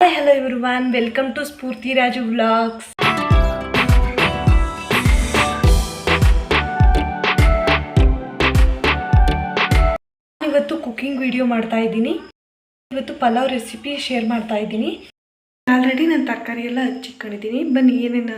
Hello ಇವರು von welcome to Spoorthi Raju vlogs ಇವತ್ತು cooking video ಮಾಡ್ತಾ ಇದ್ದೀನಿ. ಇವತ್ತು ಪಲಾವ್ ರೆಸಿಪಿ ಶೇರ್ ಮಾಡ್ತಾ ಇದ್ದೀನಿ. ಆಲ್ರೆಡಿ ನಾನು ತರಕಾರಿ ಎಲ್ಲ ಹಚ್ಚಿಕೊಂಡಿದ್ದೀನಿ ಬನ್ನಿ ಏನೇನು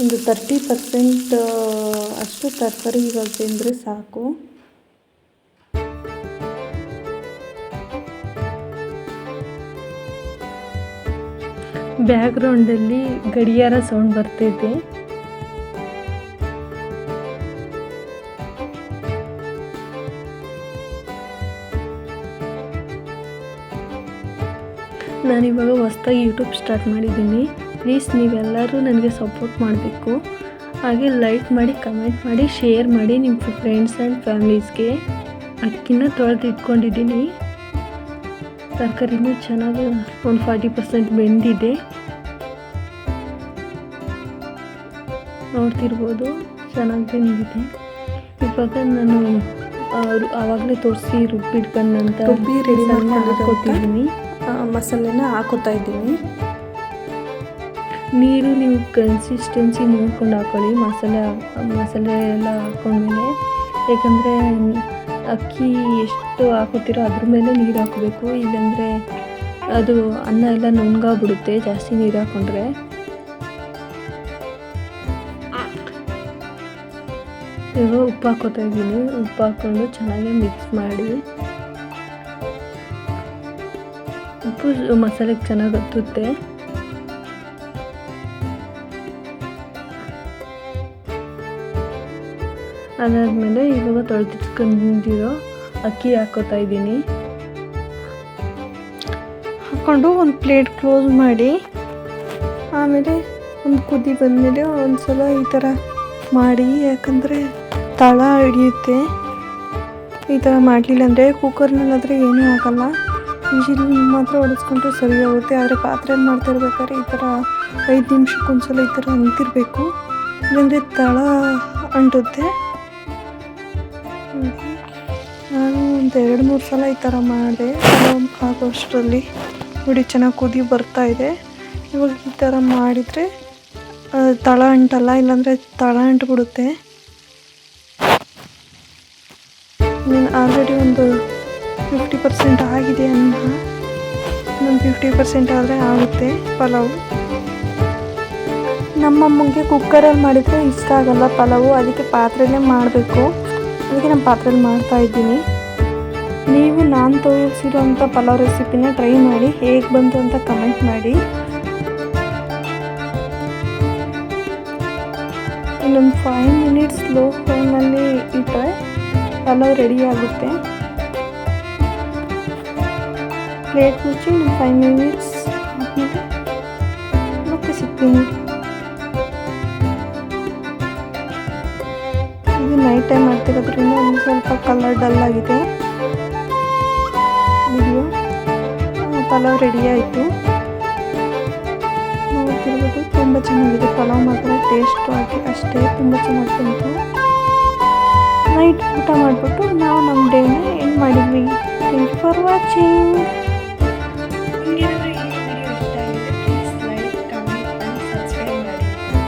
ಒಂದು ತರ್ಟಿ ಪರ್ಸೆಂಟ್ ಅಷ್ಟು ತರಕಾರಿ ಇವಾಗ ತಿಂದರೆ ಸಾಕು. ಬ್ಯಾಕ್ಗ್ರೌಂಡಲ್ಲಿ ಗಡಿಯಾರ ಸೌಂಡ್ ಬರ್ತಿದೆ ನಾನಿವಾಗ ಹೊಸ್ದಾಗಿ ಯೂಟ್ಯೂಬ್ ಸ್ಟಾರ್ಟ್ ಮಾಡಿದ್ದೀನಿ. ಪ್ಲೀಸ್ ನೀವೆಲ್ಲರೂ ನನಗೆ ಸಪೋರ್ಟ್ ಮಾಡಬೇಕು. ಹಾಗೆ ಲೈಕ್ ಮಾಡಿ ಕಮೆಂಟ್ ಮಾಡಿ ಶೇರ್ ಮಾಡಿ ನಿಮ್ಮ ಫ್ರೆಂಡ್ಸ್ ಆ್ಯಂಡ್ ಫ್ಯಾಮಿಲೀಸ್ಗೆ ಅಕ್ಕಿನ ತೊಳೆದು ಇಟ್ಕೊಂಡಿದ್ದೀನಿ. ತರಕಾರಿನೂ ಚೆನ್ನಾಗಿ ಒಂದು ಫಾರ್ಟಿ ಪರ್ಸೆಂಟ್ ಬೆಂದಿದೆ. ನೋಡ್ತಿರ್ಬೋದು ಚೆನ್ನಾಗಿ ಬೆಂದಿದೆ ಇವಾಗ ನಾನು ಆವಾಗಲೇ ತೋರಿಸಿ ರುಬ್ಬಿಟ್ಕೊಂಡಂತ ರುಬ್ಬಿ ರೆಡಿ ಹಾಕೋತಿದ್ದೀನಿ ಮಸಾಲೆನ ಹಾಕೋತಾ ಇದ್ದೀನಿ. ನೀರು ನೀವು ಕನ್ಸಿಸ್ಟೆನ್ಸಿ ನೋಡ್ಕೊಂಡು ಹಾಕೊಳ್ಳಿ, ಮಸಾಲೆ ಮಸಾಲೆ ಎಲ್ಲ ಹಾಕ್ಕೊಂಡ್ಮೇಲೆ ಯಾಕಂದರೆ ಅಕ್ಕಿ ಎಷ್ಟು ಹಾಕುತ್ತೀರೋ ಅದ್ರ ಮೇಲೆ ನೀರು ಹಾಕಬೇಕು. ಇಲ್ಲಾಂದರೆ ಅದು ಅನ್ನ ಎಲ್ಲ ನುಂಗಾಗ್ಬಿಡುತ್ತೆ ಜಾಸ್ತಿ ನೀರು ಹಾಕೊಂಡ್ರೆ. ಉಪ್ಪು ಹಾಕೋತಾ ಇದ್ದೀನಿ. ಉಪ್ಪು ಹಾಕ್ಕೊಂಡು ಚೆನ್ನಾಗಿ ಮಿಕ್ಸ್ ಮಾಡಿ. ಉಪ್ಪು ಮಸಾಲೆಗೆ ಚೆನ್ನಾಗಿ ಹತ್ತುತ್ತೆ ಅದಾದಮೇಲೆ ಇವಾಗ ತೊಳೆದಿಟ್ಕೊಂಡಿರೋ ಅಕ್ಕಿ ಹಾಕೋತಾ ಇದ್ದೀನಿ. ಹಾಕ್ಕೊಂಡು ಒಂದು ಪ್ಲೇಟ್ ಕ್ಲೋಸ್ ಮಾಡಿ, ಆಮೇಲೆ ಒಂದು ಕುದಿ ಬಂದಮೇಲೆ ಒಂದು ಸಲ ಈ ಥರ ಮಾಡಿ, ಯಾಕಂದರೆ ತಳ ಹಿಡಿಯುತ್ತೆ. ಈ ಥರ ಮಾಡಲಿಲ್ಲ ಅಂದರೆ ಕುಕ್ಕರ್ನಲ್ಲಾದರೆ ಏನೂ ಆಗಲ್ಲ. ವಿಜಿಲ್ ಮಾತ್ರ ಒಡಿಸ್ಕೊಂಡ್ರೆ ಸರಿ ಹೋಗುತ್ತೆ, ಆದರೆ ಪಾತ್ರೆಯಲ್ಲಿ ಮಾಡ್ತಿರ್ಬೇಕಾದ್ರೆ ಈ ಥರ ಐದು ನಿಮಿಷಕ್ಕೊಂದ್ಸಲ ಈ ಥರ ಅಂತಿರಬೇಕು ಇಲ್ಲಾಂದರೆ ತಳ ಅಂಟುತ್ತೆ. ಒಂದು ಎರಡು ಮೂರು ಸಲ ಈ ಥರ ಮಾಡಿದೆ. ಆಗೋಷ್ಟರಲ್ಲಿ ನೋಡಿ ಚೆನ್ನಾಗಿ ಕುದಿ ಬರ್ತಾ ಇದೆ. ಇವಾಗ ಈ ಥರ ಮಾಡಿದರೆ ತಳ ಅಂಟಲ್ಲ, ಇಲ್ಲಾಂದರೆ ತಳ ಅಂಟ್ಬಿಡುತ್ತೆ. ನೀನು ಆಲ್ರೆಡಿ ಒಂದು ಫಿಫ್ಟಿ ಪರ್ಸೆಂಟ್ ಆಗಿದೆ ಅನ್ನ. ನಾನು ಫಿಫ್ಟಿ ಪರ್ಸೆಂಟ್ ಆದರೆ ಆಗುತ್ತೆ ಪಲಾವು. ನಮ್ಮಮ್ಮಗೆ ಕುಕ್ಕರಲ್ಲಿ ಮಾಡಿದರೆ ಇಷ್ಟ ಆಗಲ್ಲ ಪಲಾವು. ಅದಕ್ಕೆ ಪಾತ್ರೆಯಲ್ಲೇ ಮಾಡಬೇಕು. ಅದಕ್ಕೆ ನಾನು ಪಾತ್ರೆಯಲ್ಲಿ ಮಾಡ್ತಾ ಇದ್ದೀನಿ. ನೀವು ನಾನು ತೋರಿಸಿರೋಂಥ ಪಲಾವ್ ರೆಸಿಪಿನ ಟ್ರೈ ಮಾಡಿ, ಹೇಗೆ ಬಂತು ಅಂತ ಕಮೆಂಟ್ ಮಾಡಿ. ಇನ್ನೊಂದು ಫೈವ್ ಮಿನಿಟ್ಸ್ ಲೋ ಫ್ಲೇಮಲ್ಲಿ ಇಟ್ಟರೆ ಪಲಾವ್ ರೆಡಿ ಆಗುತ್ತೆ. ಪ್ಲೇಟ್ ಮುಚ್ಚಿ ಒಂದು ಫೈವ್ ಮಿನಿಟ್ಸ್ ಮತ್ತೆ ಸಿಗ್ತೀನಿ. ಇದು ನೈಟ್ ಟೈಮ್ ಮಾಡ್ತಿರೋದ್ರಿಂದ ಒಂದು ಸ್ವಲ್ಪ ಕಲರ್ ಡಲ್ ಆಗಿದೆ. ವಿಡಿಯೋ ಪಲಾವ್ ರೆಡಿ ಆಯಿತು. ನೋಡ್ತಿರ್ಬೋದು, ತುಂಬ ಚೆನ್ನಾಗಿದೆ. ಪಲಾವ್ ಮಾತ್ರ ಟೇಸ್ಟು ಆಗಿ ಅಷ್ಟೇ ತುಂಬ ಚೆನ್ನಾಗಿ ಬಂತು. ನೈಟ್ ಊಟ ಮಾಡಿಬಿಟ್ಟು ನಾವು ನಮ್ಮ ಡೇನ ಏನು ಮಾಡಿದ್ವಿ. Thank you for watching